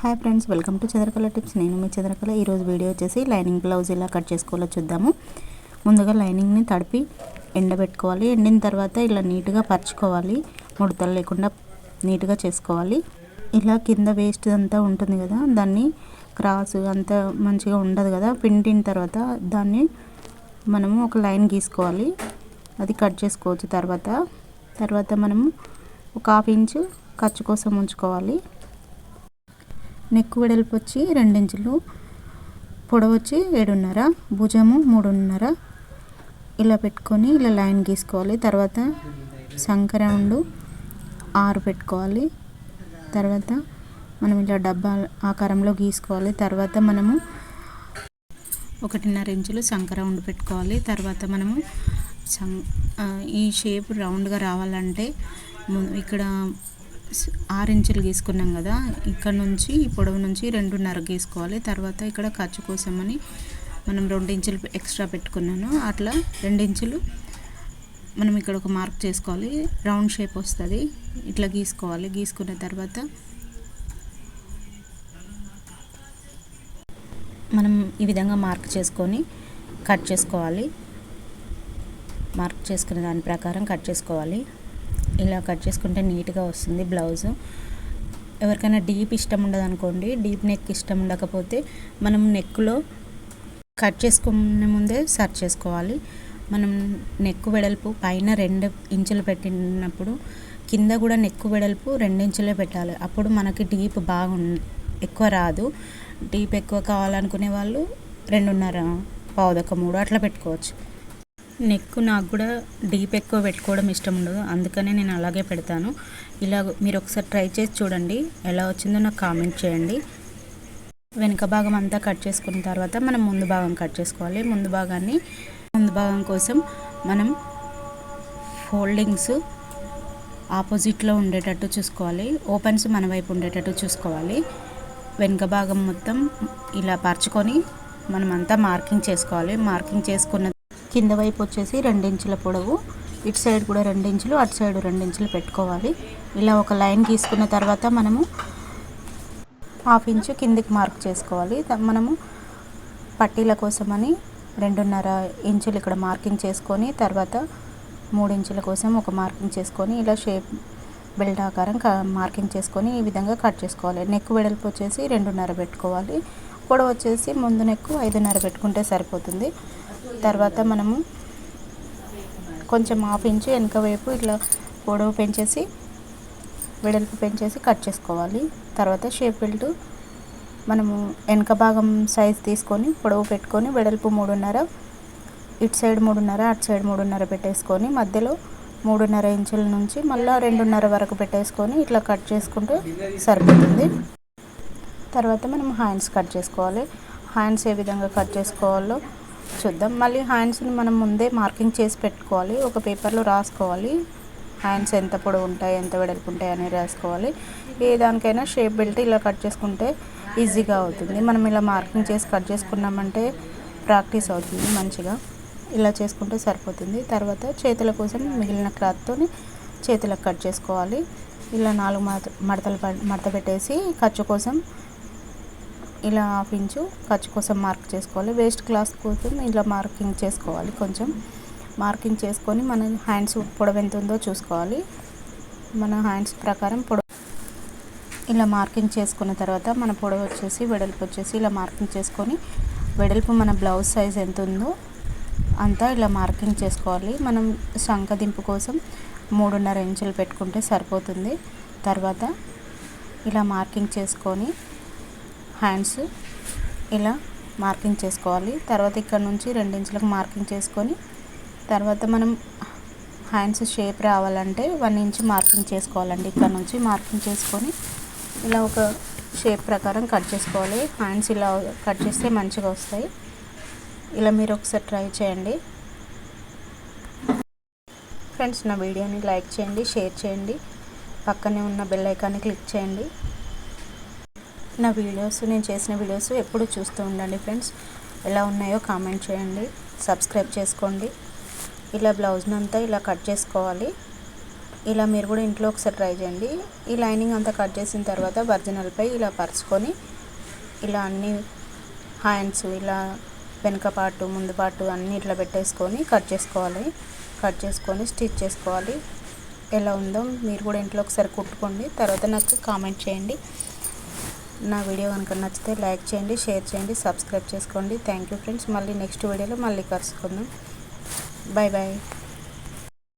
Hi friends welcome to Chandrakala tips నేను మీ చంద్రకళ ఈరోజు వీడియో వచ్చేసి లైనింగ్ బ్లౌజ్ ఎలా కట్ చేసుకోవాలో చూద్దాము. ముందుగా లైనింగ్ని తడిపి ఎండబెట్టుకోవాలి. ఎండిన తర్వాత ఇలా నీట్గా పరుచుకోవాలి. ముడతలు లేకుండా నీట్గా చేసుకోవాలి. ఇలా కింద వేస్ట్ అంతా ఉంటుంది కదా దాన్ని క్రాస్ అంతా మంచిగా ఉండదు కదా పిండిన తర్వాత దాన్ని మనము ఒక లైన్ గీసుకోవాలి. అది కట్ చేసుకోవచ్చు తర్వాత. తర్వాత మనము ఒక హాఫ్ ఇంచు ఖర్చు కోసం ఉంచుకోవాలి. నెక్ వెడల్పు వచ్చి రెండించులు పొడవు వచ్చి ఏడున్నర భుజము మూడున్నర. ఇలా పెట్టుకొని ఇలా లైన్ గీసుకోవాలి. తర్వాత సంక్రౌండ్ ఆరు పెట్టుకోవాలి. తర్వాత మనం ఇలా డబ్బా ఆకారంలో గీసుకోవాలి. తర్వాత మనము ఒకటిన్నర ఇంచులు సంక్రౌండ్ పెట్టుకోవాలి. తర్వాత మనము సం ఈ షేప్ రౌండ్గా రావాలంటే ఇక్కడ ఆరు ఇంచులు గీసుకున్నాం కదా ఇక్కడ నుంచి ఈ పొడవు నుంచి రెండున్నర గీసుకోవాలి. తర్వాత ఇక్కడ ఖర్చు కోసమని మనం రెండు ఇంచులు ఎక్స్ట్రా పెట్టుకున్నాను. అట్లా రెండు ఇంచులు మనం ఇక్కడ ఒక మార్క్ చేసుకోవాలి. రౌండ్ షేప్ వస్తుంది. ఇట్లా గీసుకోవాలి. గీసుకున్న తర్వాత మనం ఈ విధంగా మార్క్ చేసుకొని కట్ చేసుకోవాలి. మార్క్ చేసుకునే దాని ప్రకారం కట్ చేసుకోవాలి. ఇలా కట్ చేసుకుంటే నీట్గా వస్తుంది బ్లౌజు. ఎవరికైనా డీప్ ఇష్టం ఉండదు అనుకోండి డీప్ నెక్ ఇష్టం ఉండకపోతే మనం నెక్లో కట్ చేసుకునే ముందే సర్చ్ చేసుకోవాలి. మనం నెక్ వెడల్పు పైన రెండు ఇంచులు పెట్టినప్పుడు కింద కూడా నెక్ వెడల్పు రెండు ఇంచులే పెట్టాలి. అప్పుడు మనకి డీప్ బాగా ఎక్కువ రాదు. డీప్ ఎక్కువ కావాలనుకునే వాళ్ళు రెండున్నర పావుదొక్క మూడు అట్లా పెట్టుకోవచ్చు. నెక్ నాకు కూడా డీప్ ఎక్కువ పెట్టుకోవడం ఇష్టం ఉండదు. అందుకనే నేను అలాగే పెడతాను. ఇలా మీరు ఒకసారి ట్రై చేసి చూడండి. ఎలా వచ్చిందో నాకు కామెంట్ చేయండి. వెనుక భాగం అంతా కట్ చేసుకున్న తర్వాత మనం ముందు భాగం కట్ చేసుకోవాలి. ముందు భాగాన్ని ముందు భాగం కోసం మనం ఫోల్డింగ్స్ ఆపోజిట్లో ఉండేటట్టు చూసుకోవాలి. ఓపెన్స్ మన వైపు ఉండేటట్టు చూసుకోవాలి. వెనుక భాగం మొత్తం ఇలా పరుచుకొని మనం అంతా మార్కింగ్ చేసుకోవాలి. మార్కింగ్ చేసుకున్న కింద వైపు వచ్చేసి రెండించుల పొడవు ఇటు సైడ్ కూడా రెండించులు అటు సైడ్ రెండించులు పెట్టుకోవాలి. ఇలా ఒక లైన్ గీసుకున్న తర్వాత మనము హాఫ్ ఇంచు కిందికి మార్క్ చేసుకోవాలి. మనము పట్టీల కోసమని రెండున్నర ఇంచులు ఇక్కడ మార్కింగ్ చేసుకొని తర్వాత మూడు ఇంచుల కోసం ఒక మార్కింగ్ చేసుకొని ఇలా షేప్ బెల్ట్ ఆకారం మార్కింగ్ చేసుకొని ఈ విధంగా కట్ చేసుకోవాలి. నెక్ వెడల్పు వచ్చేసి రెండున్నర పెట్టుకోవాలి. పొడవు వచ్చేసి ముందు నెక్ ఐదున్నర పెట్టుకుంటే సరిపోతుంది. తర్వాత మనము కొంచెం హాఫ్ ఇంచు వెనక వైపు ఇట్లా పొడవు పెంచేసి వెడల్పు పెంచేసి కట్ చేసుకోవాలి. తర్వాత షేప్ బెల్ట్ మనము వెనక భాగం సైజ్ తీసుకొని పొడవు పెట్టుకొని వెడల్పు మూడున్నర ఇటు సైడ్ మూడున్నర అటు సైడ్ మూడున్నర పెట్టేసుకొని మధ్యలో మూడున్నర ఇంచుల నుంచి మళ్ళీ రెండున్నర వరకు పెట్టేసుకొని ఇట్లా కట్ చేసుకుంటే సరిపోతుంది. తర్వాత మనం హ్యాండ్స్ కట్ చేసుకోవాలి. హ్యాండ్స్ ఏ విధంగా కట్ చేసుకోవాలో చూద్దాం. మళ్ళీ హ్యాండ్స్ని మనం ముందే మార్కింగ్ చేసి పెట్టుకోవాలి. ఒక పేపర్లో రాసుకోవాలి. హ్యాండ్స్ ఎంత పొడవు ఉంటాయి ఎంత వెడల్పు ఉంటాయి అని రాసుకోవాలి. ఏ దానికైనా షేప్ బెల్ట్ ఇలా కట్ చేసుకుంటే ఈజీగా అవుతుంది. మనం ఇలా మార్కింగ్ చేసి కట్ చేసుకున్నామంటే ప్రాక్టీస్ అవుతుంది మంచిగా. ఇలా చేసుకుంటే సరిపోతుంది. తర్వాత చేతుల కోసం మిగిలిన క్లాత్తో చేతులకు కట్ చేసుకోవాలి. ఇలా నాలుగు మడత మడతలు మడత పెట్టేసి ఖర్చు కోసం ఇలా హాఫ్ ఇంచు ఖర్చు కోసం మార్క్ చేసుకోవాలి. వేస్ట్ క్లాత్ కోసం ఇలా మార్కింగ్ చేసుకోవాలి కొంచెం. మార్కింగ్ చేసుకొని మన హ్యాండ్స్ పొడవు ఎంత ఉందో చూసుకోవాలి. మన హ్యాండ్స్ ప్రకారం పొడవు. ఇలా మార్కింగ్ చేసుకున్న తర్వాత మన పొడవు వచ్చేసి వెడల్పు వచ్చేసి ఇలా మార్కింగ్ చేసుకొని వెడల్పు మన బ్లౌజ్ సైజ్ ఎంత ఉందో అంతా ఇలా మార్కింగ్ చేసుకోవాలి. మనం శంఖదింపు కోసం మూడున్నర ఇంచులు పెట్టుకుంటే సరిపోతుంది. తర్వాత ఇలా మార్కింగ్ చేసుకొని హ్యాండ్స్ ఇలా మార్కింగ్ చేసుకోవాలి. తర్వాత ఇక్కడ నుంచి రెండించులకు మార్కింగ్ చేసుకొని తర్వాత మనం హ్యాండ్స్ షేప్ రావాలంటే వన్ ఇంచ్ మార్కింగ్ చేసుకోవాలండి. ఇక్కడ నుంచి మార్కింగ్ చేసుకొని ఇలా ఒక షేప్ ప్రకారం కట్ చేసుకోవాలి. హ్యాండ్స్ ఇలా కట్ చేస్తే మంచిగా వస్తాయి. ఇలా మీరు ఒకసారి ట్రై చేయండి. ఫ్రెండ్స్ నా వీడియోని లైక్ చేయండి షేర్ చేయండి. పక్కనే ఉన్న బెల్ ఐకాన్ని క్లిక్ చేయండి. నా వీడియోస్ నేను చేసిన వీడియోస్ ఎప్పుడు చూస్తూ ఉండండి ఫ్రెండ్స్. ఎలా ఉన్నాయో కామెంట్ చేయండి సబ్స్క్రైబ్ చేసుకోండి. ఇలా బ్లౌజ్ని అంతా ఇలా కట్ చేసుకోవాలి. ఇలా మీరు కూడా ఇంట్లో ఒకసారి ట్రై చేయండి. ఈ లైనింగ్ అంతా కట్ చేసిన తర్వాత ఒరిజినల్పై ఇలా పరుచుకొని ఇలా అన్ని హ్యాండ్స్ ఇలా వెనుక పాటు ముందు పాటు అన్నీ ఇట్లా పెట్టేసుకొని కట్ చేసుకోవాలి. కట్ చేసుకొని స్టిచ్ చేసుకోవాలి. ఎలా ఉందో మీరు కూడా ఇంట్లో ఒకసారి కుట్టుకోండి. తర్వాత నాకు కామెంట్ చేయండి. నా వీడియో కనుక నచ్చితే లైక్ చేయండి షేర్ చేయండి సబ్స్క్రైబ్ చేసుకోండి. థ్యాంక్ యూ ఫ్రెండ్స్ మళ్ళీ నెక్స్ట్ వీడియోలో మళ్ళీ కలుసుకుందాం. Bye bye